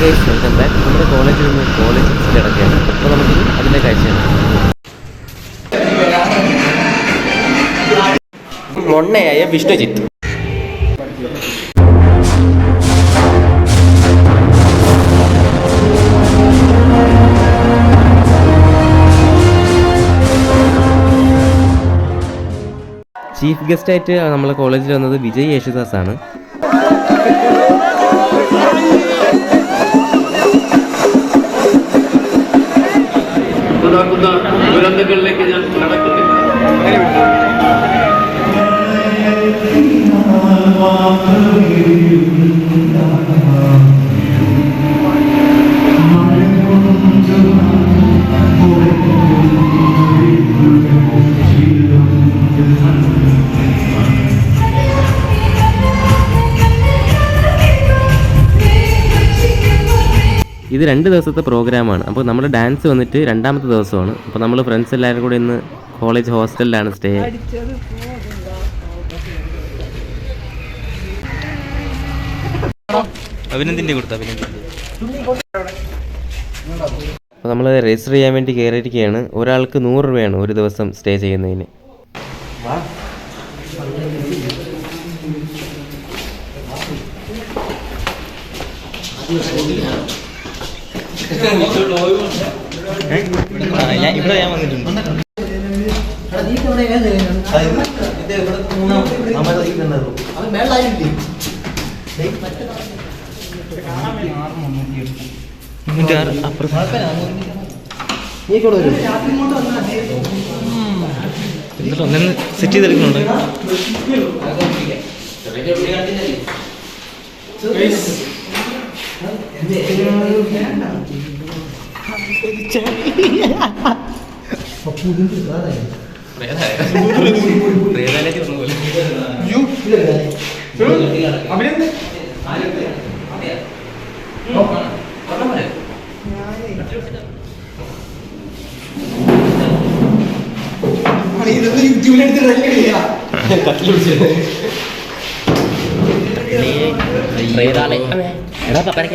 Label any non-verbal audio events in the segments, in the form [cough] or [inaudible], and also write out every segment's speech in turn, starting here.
Guys welcome back നമ്മുടെ കോളേജിൽ നിന്ന് കോളേജ് കിടക്കുകയാണ് അപ്പോൾ നമുക്ക് അതിന്റെ കാഴ്ചയാണ് മൊണ്ണയായ വിഷ്ണുജിത്ത് ചീഫ് ഗസ്റ്റായിട്ട് നമ്മളെ കോളേജിൽ വന്നത് വിജയ് യേശുദാസ് ആണ് ഉണ്ടാക്കുന്ന ദുരന്തങ്ങളിലേക്ക് ഞാൻ ഇത് രണ്ട് ദിവസത്തെ പ്രോഗ്രാമാണ്. അപ്പോൾ നമ്മൾ ഡാൻസ് വന്നിട്ട് രണ്ടാമത്തെ ദിവസമാണ്. അപ്പോൾ നമ്മൾ ഫ്രണ്ട്സ് എല്ലാവരും കൂടി ഇന്ന് കോളേജ് ഹോസ്റ്റലിലാണ് സ്റ്റേ അഭിനന്ദിന്റെ കൊടുത്ത അഭിനന്ദിന്റെ അപ്പോൾ നമ്മൾ രജിസ്റ്റർ ചെയ്യാൻ വേണ്ടി കയറിയിരിക്കുകയാണ് ഒരാൾക്ക് നൂറ് രൂപയാണ് ഒരു ദിവസം സ്റ്റേ ചെയ്യുന്നതിന്. ഞാൻ ഇവിടെ ഞാൻ വന്നിട്ടുണ്ട് എന്നിട്ട് ഒന്നെന്ന് സെറ്റ് ചെയ്തെടുക്കുന്നുണ്ട് പ്രേതാലയ എടാ പപ്പരക്ക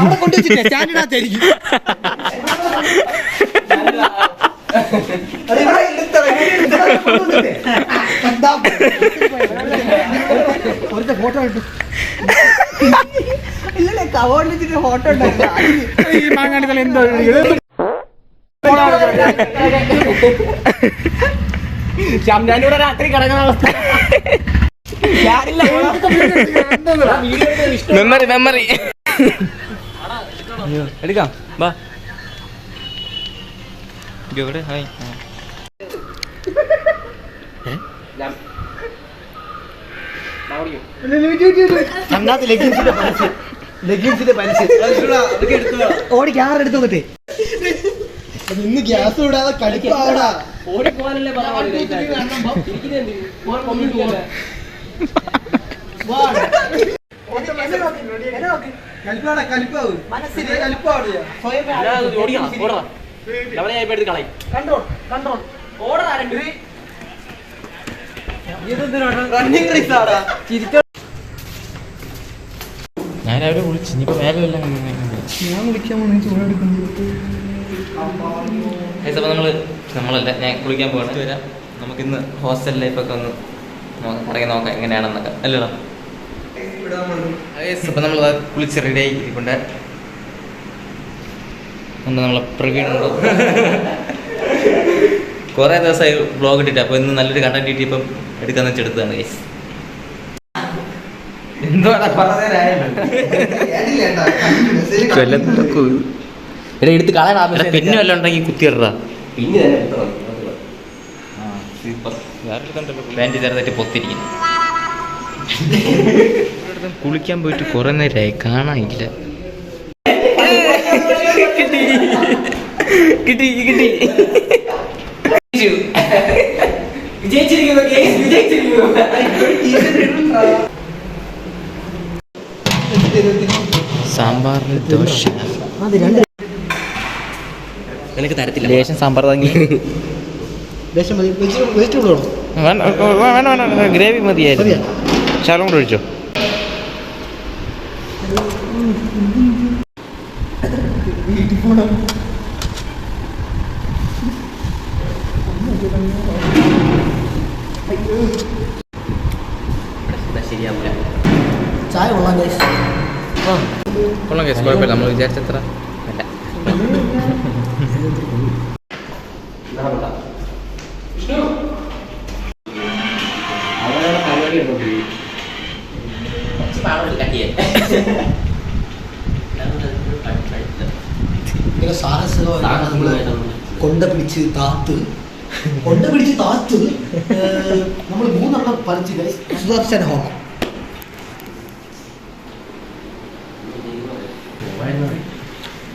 അവിടെ കൊണ്ടുവച്ചിട്ടേ സ്റ്റാൻഡിനകത്തായിരിക്കും. ഫോട്ടോ ഇട്ടു. ഇല്ലല്ലേ കവോണ്ട് വെച്ചിട്ട് ഫോട്ടോ ഈ എന്തോ രാത്രി കിടക്കുന്ന അവസ്ഥ. മെമ്മറി മെമ്മറി എടുക്കാം. വാ എവിടെ ഹായ്. ഓടി ക്യാമറ എടുത്തു വന്നിട്ടേ ഇന്ന് ഗ്യാസ് വിടാതെ കളിക്കാടാ കലിപ്പാടാ കലിപ്പാവ് ഞാൻ വിളിച്ചു ഇനിയിപ്പോ വല്ല ഞാൻ വിളിക്കാൻ നമ്മൾ നമ്മളല്ല ഞാൻ കുളിക്കാൻ പോകണം വരാം നമുക്കിന്ന് ഹോസ്റ്റൽ ലൈഫൊക്കെ ഒന്ന് ഇറങ്ങി നോക്കാം എങ്ങനെയാണെന്നൊക്കെ. അല്ലല്ലോ അപ്പം നമ്മൾ കുളിച്ച് റെഡി ആയി ഇരിക്കൊണ്ട് ഉണ്ട് നമ്മളെ പ്രവീണുണ്ട് കുറേ ദിവസമായി ബ്ലോഗ് ഇട്ടിട്ട് അപ്പോൾ ഇന്ന് നല്ലൊരു കണ്ടന്റ് കിട്ടിയപ്പം എടുക്കാന്ന് വെച്ച് എടുത്തതാണ് ഗൈസ് എടാ എടുത്ത് കളയാൻ പിന്നെ വല്ലതുണ്ടെങ്കിൽ ഉണ്ടെങ്കിൽ കുത്തിയിടാ പിന്നെ തന്നെ ചെറുതായിട്ട് പൊത്തിരിക്കുന്നു. കുളിക്കാൻ പോയിട്ട് കുറെ നേരമായി കാണാനില്ല. കിട്ടി കിട്ടി സാമ്പാറിന് ദോശ. എനിക്ക് തരത്തില്ല. ലേശം സാമ്പാർ തങ്ങി വെജിറ്റബിൾ വേണം? വേണ്ട വേണ്ട വേണ്ട ഗ്രേവി മതിയായിരുന്നു. ശാലം കൂടെ ഒഴിച്ചോ. ചായ കൊള്ളാം ഗൈസ് കൊള്ളാം കേസ് കുഴപ്പമില്ല. നമ്മൾ വിചാരിച്ചത്ര. അല്ല. [laughs] [laughs] ഇങ്ങനെ സാഹസികമായിട്ടാണ് നമ്മൾ കൊണ്ട പിടിച്ച് താത്ത്. കൊണ്ട പിടിച്ച് താത്ത് നമ്മൾ മൂന്നെണ്ണം പറിച്ച് ഗൈസ് സുദർശന ഹോമം.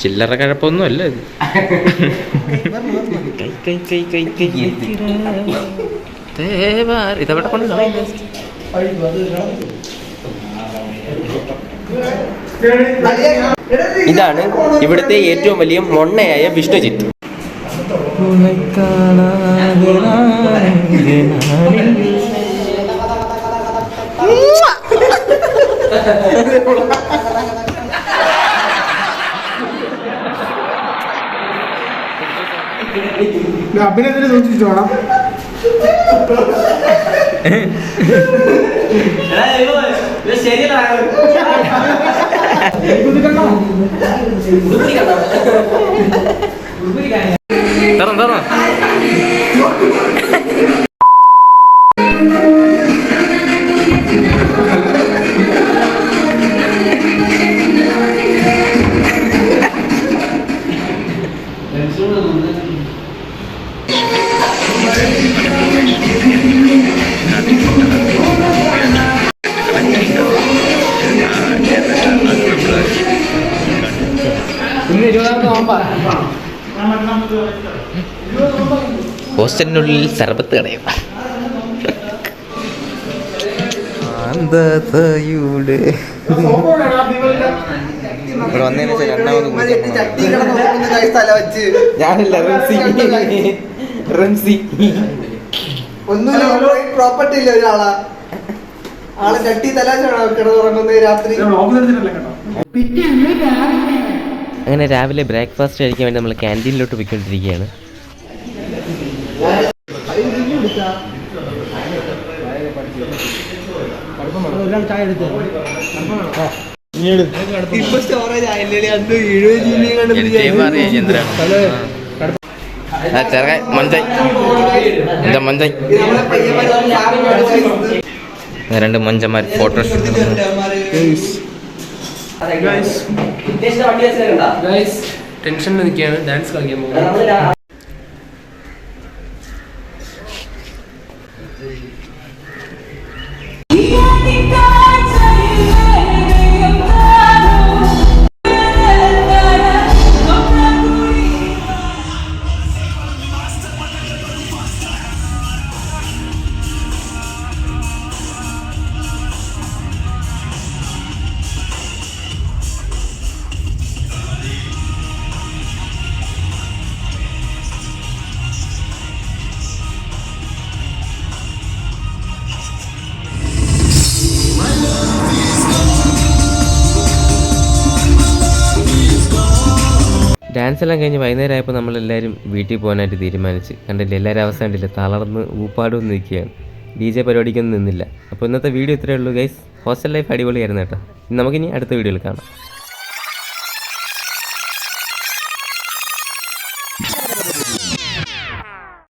ചില്ലറ കഴപ്പൊന്നും അല്ല ഇത് കൈ കൈ കൈ കൈ കൈ. ദേവാർ ഇതെവിടെ കൊണ്ട് ഇതാണ് ഇവിടുത്തെ ഏറ്റവും വലിയ മൊണ്ണയായ വിഷ്ണുജിത്ത്. അഭിനയത്തിന് [laughs] [laughs] [laughs] സൂക്ഷിച്ചു വേണം തറം ഹോസ്റ്റലിനുള്ളിൽ സർബത്ത് കടയും അന്ധതയുടെ ഇവിടെ വന്നതിന് ശേഷം രണ്ടാമത് ചട്ടി കിടന്ന് നോക്കുന്ന ഗൈസ് തല വെച്ച്. ഞാനല്ല റംസി. റംസി. ഒന്നുമില്ല പ്രോപ്പർട്ടി ഇല്ല ഒരാളാ. ആൾ ചട്ടി തല കിടന്നുറങ്ങുന്ന രാത്രി. അങ്ങനെ രാവിലെ ബ്രേക്ക്ഫാസ്റ്റ് കഴിക്കാൻ വേണ്ടി നമ്മൾ ക്യാന്റീനിലോട്ട് പോയിക്കൊണ്ടിരിക്കുകയാണ്. ചെറുക്കൻ മഞ്ചായി എന്താ മഞ്ചായി രണ്ട് മഞ്ചന്മാർ ഫോട്ടോ ടെൻഷനിൽ നിൽക്കുകയാണ്. ഡാൻസ് കളിക്കാൻ പോകുന്നത്. ഡാൻസ് എല്ലാം കഴിഞ്ഞ് വൈകുന്നേരം ആയപ്പോൾ നമ്മളെല്ലാവരും വീട്ടിൽ പോകാനായിട്ട് തീരുമാനിച്ച്. കണ്ടില്ലേ എല്ലാവരും അവസ്ഥ കണ്ടില്ല? തളർന്ന് ഊപ്പാടും നിൽക്കുകയാണ്. ഡി ജെ പരിപാടിക്കൊന്നും നിന്നില്ല. അപ്പോൾ ഇന്നത്തെ വീഡിയോ ഇത്രയേ ഉള്ളൂ ഗൈസ് ഹോസ്റ്റൽ ലൈഫ് അടിപൊളിയായിരുന്നു കേട്ടോ. നമുക്കിനി അടുത്ത വീഡിയോയിൽ കാണാം.